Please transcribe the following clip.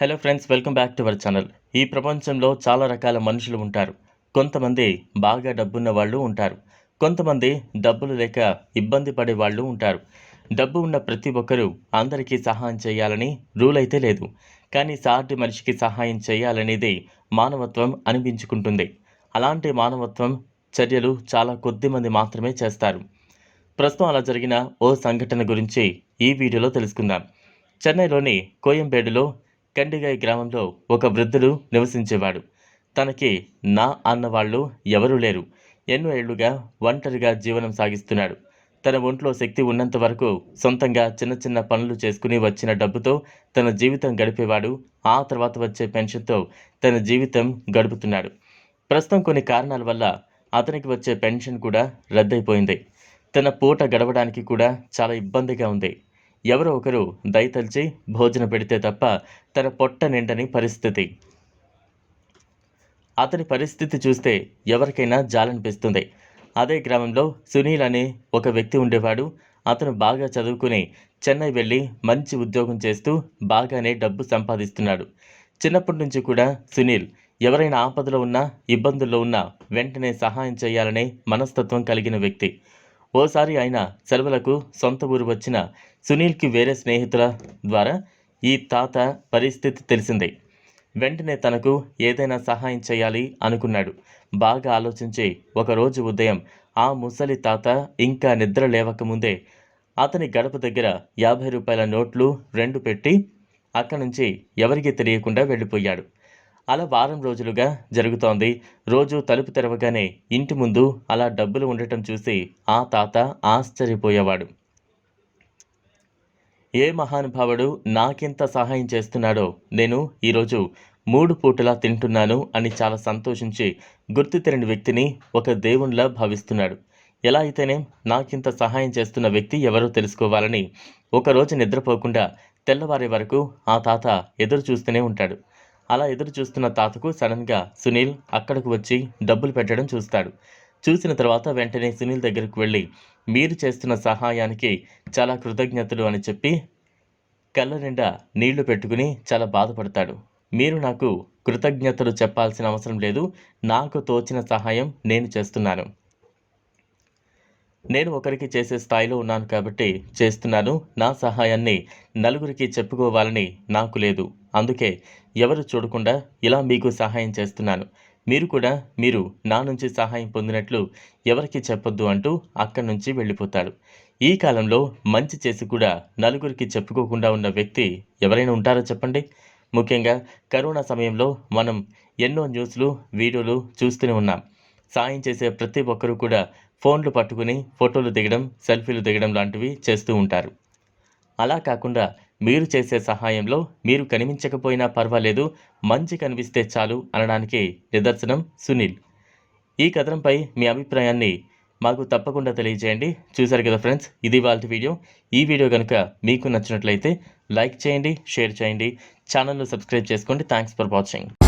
Hello friends welcome back to our channel. ఈ ప్రపంచంలో చాలా రకాల మనుషులు ఉంటారు. కొంతమంది బాగా డబ్బున్న వాళ్ళు ఉంటారు. కొంతమంది డబ్బులు లేక ఇబ్బంది పడే వాళ్ళు ఉంటారు. డబ్బు ఉన్న ప్రతి ఒక్కరూ అందరికీ సహాయం చేయాలని రూల్ అయితే లేదు. కానీ సాటి మనిషికి సహాయం చేయాలనేది మానవత్వం అనిపించుకుంటుంది. అలాంటి మానవత్వం చర్యలు చాలా కొద్ది మంది మాత్రమే చేస్తారు. ప్రస్తుతం అలా జరిగిన ఓ సంఘటన గురించి ఈ వీడియోలో తెలుసుకుందాం. చెన్నైలోని కోయంబేడులో కండిగాయ్ గ్రామంలో ఒక వృద్ధుడు నివసించేవాడు. తనకి నా అన్నవాళ్ళు ఎవరూ లేరు. ఎన్నో ఏళ్ళుగా ఒంటరిగా జీవనం సాగిస్తున్నాడు. తన ఒంట్లో శక్తి ఉన్నంత వరకు సొంతంగా చిన్న చిన్న పనులు చేసుకుని వచ్చిన డబ్బుతో తన జీవితం గడిపేవాడు. ఆ తర్వాత వచ్చే పెన్షన్తో తన జీవితం గడుపుతున్నాడు. ప్రస్తుతం కొన్ని కారణాల వల్ల అతనికి వచ్చే పెన్షన్ కూడా రద్దయిపోయింది. తన పూట గడవడానికి కూడా చాలా ఇబ్బందిగా ఉంది. ఎవరో ఒకరు దయతలిచి భోజనం పెడితే తప్ప తన పొట్ట నిండని పరిస్థితి. అతని పరిస్థితి చూస్తే ఎవరికైనా జాలనిపిస్తుంది. అదే గ్రామంలో సునీల్ అనే ఒక వ్యక్తి ఉండేవాడు. అతను బాగా చదువుకుని చెన్నై వెళ్ళి మంచి ఉద్యోగం చేస్తూ బాగానే డబ్బు సంపాదిస్తున్నాడు. చిన్నప్పటి నుంచి కూడా సునీల్ ఎవరైనా ఆపదలో ఉన్నా ఇబ్బందుల్లో ఉన్నా వెంటనే సహాయం చేయాలనే మనస్తత్వం కలిగిన వ్యక్తి. ఓసారి ఆయన సెలవులకు సొంత ఊరు వచ్చిన సునీల్కి వేరే స్నేహితుల ద్వారా ఈ తాత పరిస్థితి తెలిసిందే. వెంటనే తనకు ఏదైనా సహాయం చేయాలి అనుకున్నాడు. బాగా ఆలోచించి ఒకరోజు ఉదయం ఆ ముసలి తాత ఇంకా నిద్ర లేవకముందే అతని గడప దగ్గర యాభై రూపాయల నోట్లు రెండు పెట్టి అక్కడి నుంచి ఎవరికీ తెలియకుండా వెళ్ళిపోయాడు. అలా వారం రోజులుగా జరుగుతోంది. రోజు తలుపు తెరవగానే ఇంటి ముందు అలా డబ్బులు ఉండటం చూసి ఆ తాత ఆశ్చర్యపోయేవాడు. ఏ మహానుభావుడు నాకెంత సహాయం చేస్తున్నాడో నేను ఈరోజు మూడు పూటలా తింటున్నాను అని చాలా సంతోషించి గుర్తు తెరిని వ్యక్తిని ఒక దేవునిలా భావిస్తున్నాడు. ఎలా అయితేనే నాకింత సహాయం చేస్తున్న వ్యక్తి ఎవరో తెలుసుకోవాలని ఒకరోజు నిద్రపోకుండా తెల్లవారే వరకు ఆ తాత ఎదురు చూస్తూనే ఉంటాడు. అలా ఎదురు చూస్తున్న తాతకు సడన్గా సునీల్ అక్కడకు వచ్చి డబ్బులు పెట్టడం చూస్తాడు. చూసిన తర్వాత వెంటనే సునీల్ దగ్గరకు వెళ్ళి మీరు చేస్తున్న సహాయానికి చాలా కృతజ్ఞతలు అని చెప్పి కళ్ళ నిండా నీళ్ళు పెట్టుకుని చాలా బాధపడతాడు. మీరు నాకు కృతజ్ఞతలు చెప్పాల్సిన అవసరం లేదు. నాకు తోచిన సహాయం నేను చేస్తున్నాను. నేను ఒకరికి చేసే స్థాయిలో ఉన్నాను కాబట్టి చేస్తున్నాను. నా సహాయాన్ని నలుగురికి చెప్పుకోవాలని నాకు లేదు. అందుకే ఎవరు చూడకుండా ఇలా మీకు సహాయం చేస్తున్నాను. మీరు కూడా మీరు నా నుంచి సహాయం పొందినట్లు ఎవరికి చెప్పొద్దు అంటూ అక్కడి నుంచి వెళ్ళిపోతాడు. ఈ కాలంలో మంచి చేసి కూడా నలుగురికి చెప్పుకోకుండా ఉన్న వ్యక్తి ఎవరైనా ఉంటారో చెప్పండి? ముఖ్యంగా కరోనా సమయంలో మనం ఎన్నో న్యూస్లు వీడియోలు చూస్తూనే ఉన్నాం. సాయం చేసే ప్రతి ఒక్కరూ కూడా ఫోన్లు పట్టుకుని ఫోటోలు దిగడం సెల్ఫీలు దిగడం లాంటివి చేస్తూ ఉంటారు. అలా కాకుండా మీరు చేసే సహాయంలో మీరు కనిపించకపోయినా పర్వాలేదు మంచి కనిపిస్తే చాలు అనడానికి నిదర్శనం సునీల్. ఈ కథనంపై మీ అభిప్రాయాన్ని మాకు తప్పకుండా తెలియజేయండి. చూశారు కదా ఫ్రెండ్స్ ఇది వాళ్ళ వీడియో. ఈ వీడియో కనుక మీకు నచ్చినట్లయితే లైక్ చేయండి షేర్ చేయండి. ఛానల్ను సబ్స్క్రైబ్ చేసుకోండి. Thanks for watching.